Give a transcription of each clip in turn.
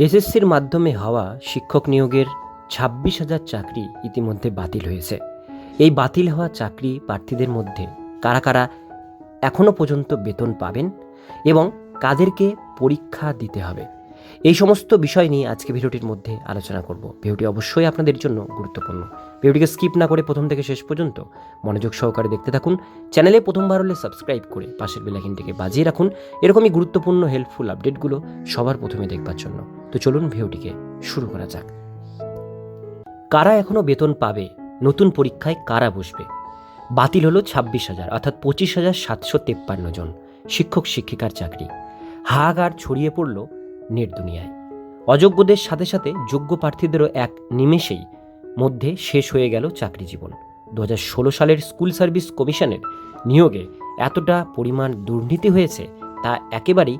এসএসসির মাধ্যমে হওয়া শিক্ষক নিয়োগের ছাব্বিশ হাজার চাকরি ইতিমধ্যে বাতিল হয়েছে। এই বাতিল হওয়া চাকরি প্রার্থীদের মধ্যে কারা কারা এখনও পর্যন্ত বেতন পাবেন এবং কাদেরকে পরীক্ষা দিতে হবে? এই সমস্ত বিষয় নিয়ে আজকে ভিডিওটির মধ্যে আলোচনা করব। ভিডিওটি অবশ্যই আপনাদের জন্য গুরুত্বপূর্ণ। ভিডিওটিকে স্কিপ না করে প্রথম থেকে শেষ পর্যন্ত মনোযোগ সহকারে দেখতে থাকুন। চ্যানেলে প্রথমবার হলে সাবস্ক্রাইব করে পাশের বেলাইকিনটিকে বাজিয়ে রাখুন। এরকমই গুরুত্বপূর্ণ হেল্পফুল আপডেটগুলো সবার প্রথমে দেখবার জন্য। তো চলুন ভিডিওটিকে শুরু করা যাক। কারা এখনও বেতন পাবে? নতুন পরীক্ষায় কারা বসবে? বাতিল হলো ছাব্বিশ হাজার, অর্থাৎ পঁচিশ হাজার সাতশো তেপ্পান্ন জন শিক্ষক শিক্ষিকার চাকরি। হাহাকার ছড়িয়ে পড়ল নেট দুনিয়ায়। অযোগ্যদের সাথে সাথে যোগ্য প্রার্থীদেরও এক নিমেষেই মধ্যে শেষ হয়ে গেল চাকরি জীবন। দু সালের স্কুল সার্ভিস কমিশনের নিয়োগে এতটা পরিমাণ দুর্নীতি হয়েছে, তা একেবারেই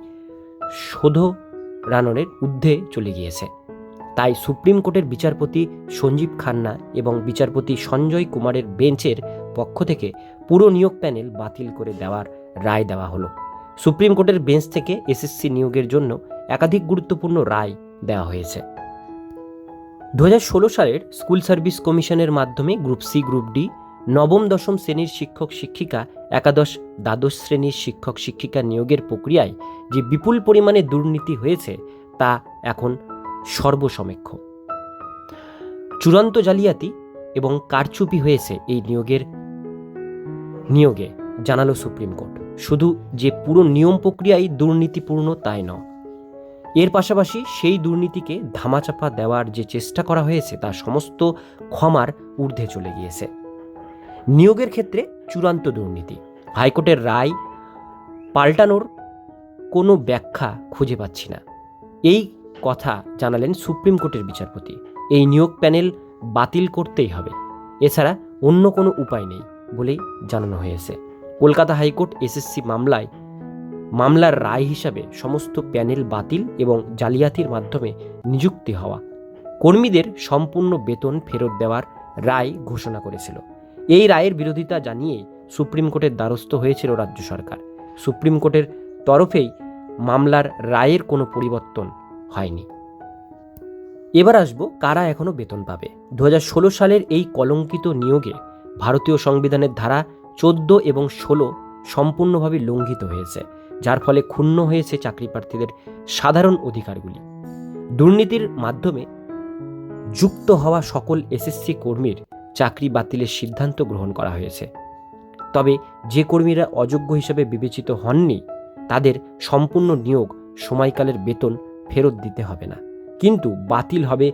শোধরানোর ঊর্ধ্বে চলে গিয়েছে। তাই সুপ্রিম কোর্টের বিচারপতি সঞ্জীব খান্না এবং বিচারপতি সঞ্জয় কুমারের বেঞ্চের পক্ষ থেকে পুরো নিয়োগ প্যানেল বাতিল করে দেওয়ার রায় দেওয়া হলো। সুপ্রিম কোর্টের বেঞ্চ থেকে এসএসসি নিয়োগের জন্য একাধিক গুরুত্বপূর্ণ রায় দেওয়া হয়েছে। দু হাজার ষোলো সালের স্কুল সার্ভিস কমিশনের মাধ্যমে গ্রুপ সি, গ্রুপ ডি, নবম, দশম শ্রেণির শিক্ষক, শিক্ষিকা, একাদশ, দ্বাদশ শ্রেণির শিক্ষক, শিক্ষিকা নিয়োগের প্রক্রিয়ায় যে বিপুল পরিমাণে দুর্নীতি হয়েছে, তা এখন সর্বসমক্ষ। চূড়ান্ত জালিয়াতি এবং কারচুপি হয়েছে এই নিয়োগের, নিয়োগে, জানালো সুপ্রিম কোর্ট। শুধু যে পুরো নিয়ম প্রক্রিয়াই দুর্নীতিপূর্ণ তাই নয়। এর পাশাপাশি সেই দুর্নীতিকে ধামাচাপা দেওয়ার যে চেষ্টা করা হয়েছে তা সমস্ত ক্ষমার ঊর্ধ্বে চলে গিয়েছে। নিয়োগের ক্ষেত্রে চূড়ান্ত দুর্নীতি, হাইকোর্টের রায় পাল্টানোর কোনো ব্যাখ্যা খুঁজে পাচ্ছি না। এই কথা জানালেন সুপ্রিম কোর্টের বিচারপতি। এই নিয়োগ প্যানেল বাতিল করতেই হবে। এছাড়া অন্য কোনো উপায় নেই বলেই জানানো হয়েছে। কলকাতা হাইকোর্ট এসএসসি মামলায় মামলার রায় হিসাবে সমস্ত প্যানেল বাতিল এবং জালিয়াতির মাধ্যমে নিযুক্তি হওয়া। কর্মীদের সম্পূর্ণ বেতন ফেরত দেওয়ার রায় ঘোষণা করেছিল। এই রায়ের বিরোধিতা জানিয়ে সুপ্রিম কোর্টের দ্বারস্থ হয়েছিল রাজ্য সরকার। সুপ্রিম কোর্টের তরফেই মামলার রায়ের কোনো পরিবর্তন হয়নি। এবার আসব কারা এখনও বেতন পাবে। দু হাজার ষোলো সালের এই কলঙ্কিত নিয়োগে ভারতীয় সংবিধানের ধারা চোদ্দ এবং ষোলো সম্পূর্ণভাবে লঙ্ঘিত হয়েছে, যার ফলে ক্ষুণ্ণ হয়েছে চাকরি প্রার্থীদের সাধারণ অধিকারগুলি। দুর্নীতির মাধ্যমে যুক্ত হওয়া সকল এসএসসি কর্মীর চাকরি বাতিলের সিদ্ধান্ত গ্রহণ করা হয়েছে। তবে যে কর্মীরা অযোগ্য হিসেবে বিবেচিত হননি, তাদের সম্পূর্ণ নিয়োগ সময়কালের বেতন ফেরত দিতে হবে না। কিন্তু বাতিল হবে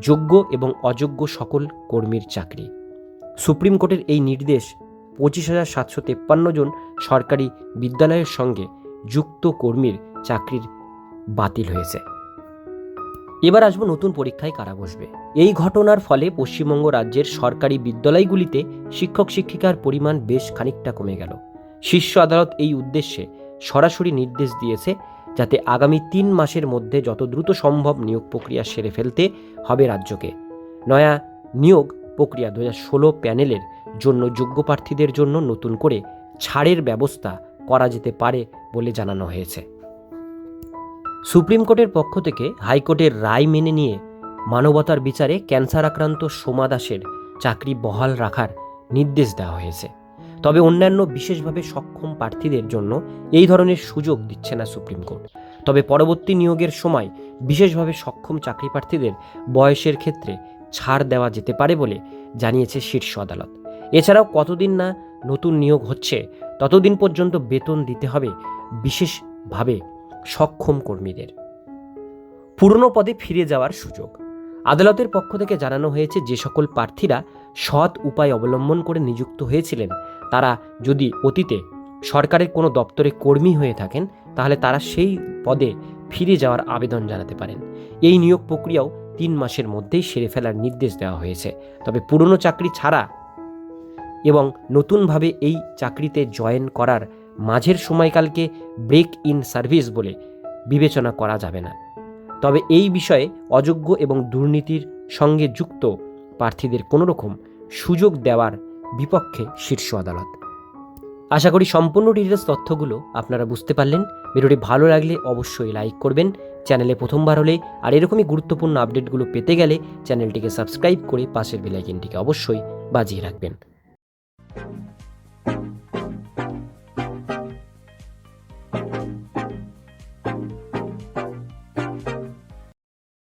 যোগ্য এবং অযোগ্য সকল কর্মীর চাকরি। সুপ্রিম কোর্টের এই নির্দেশ পঁচিশ হাজার সাতশো তেপ্পান্ন জন সরকারি বিদ্যালয়ের সঙ্গে যুক্ত কর্মীর চাকরির বাতিল হয়েছে। এবার আসব নতুন পরীক্ষায় কারা বসবে। এই ঘটনার ফলে পশ্চিমবঙ্গ রাজ্যের সরকারি বিদ্যালয়গুলিতে শিক্ষক শিক্ষিকার পরিমাণ বেশ খানিকটা কমে গেল। শীর্ষ আদালত এই উদ্দেশ্যে সরাসরি নির্দেশ দিয়েছে যাতে আগামী তিন মাসের মধ্যে যত দ্রুত সম্ভব নিয়োগ প্রক্রিয়া সেরে ফেলতে হবে রাজ্যকে। নয়া নিয়োগ প্রক্রিয়া দু প্যানেলের জন্য যোগ্য প্রার্থীদের জন্য নতুন করে ছাড়ের ব্যবস্থা করা যেতে পারে বলে জানানো হয়েছে। সুপ্রিম কোর্টের পক্ষ থেকে হাইকোর্টের রায় মেনে নিয়ে মানবতার বিচারে ক্যান্সার আক্রান্ত সোমা দাসের চাকরি বহাল রাখার নির্দেশ দেওয়া হয়েছে। তবে অন্যান্য বিশেষভাবে সক্ষম প্রার্থীদের জন্য এই ধরনের সুযোগ দিচ্ছে না সুপ্রিম কোর্ট। তবে পরবর্তী নিয়োগের সময় বিশেষভাবে সক্ষম চাকরি প্রার্থীদের বয়সের ক্ষেত্রে ছাড় দেওয়া যেতে পারে বলে জানিয়েছে শীর্ষ আদালত। এছাড়াও কতদিন না নতুন নিয়োগ হচ্ছে, ততদিন পর্যন্ত বেতন দিতে হবে বিশেষভাবে সক্ষম কর্মীদের। পুরনো পদে ফিরে যাওয়ার সুযোগ। আদালতের পক্ষ থেকে জানানো হয়েছে, যে সকল প্রার্থীরা সৎ উপায় অবলম্বন করে নিযুক্ত হয়েছিলেন, তারা যদি অতীতে সরকারের কোনো দপ্তরে কর্মী হয়ে থাকেন, তাহলে তারা সেই পদে ফিরে যাওয়ার আবেদন জানাতে পারেন। এই নিয়োগ প্রক্রিয়াও তিন মাসের মধ্যেই সেরে ফেলার নির্দেশ দেওয়া হয়েছে। তবে পুরনো চাকরি ছাড়া এবং নতুনভাবে এই চাকরিতে জয়েন করার মাঝের সময়কালকে ব্রেক ইন সার্ভিস বলে বিবেচনা করা যাবে না। তবে এই বিষয়ে অযোগ্য এবং দুর্নীতির সঙ্গে যুক্ত প্রার্থীদের কোনো রকম সুযোগ দেওয়ার বিপক্ষে শীর্ষ আদালত। আশা করি সম্পূর্ণ ডিটেলস তথ্যগুলো আপনারা বুঝতে পারলেন। ভিডিওটি ভালো লাগলে অবশ্যই লাইক করবেন। চ্যানেলে প্রথমবার হলে আর এরকমই গুরুত্বপূর্ণ আপডেটগুলো পেতে গেলে চ্যানেলটিকে সাবস্ক্রাইব করে পাশের বেলাইকিনটিকে অবশ্যই বাজিয়ে রাখবেন। Thank you.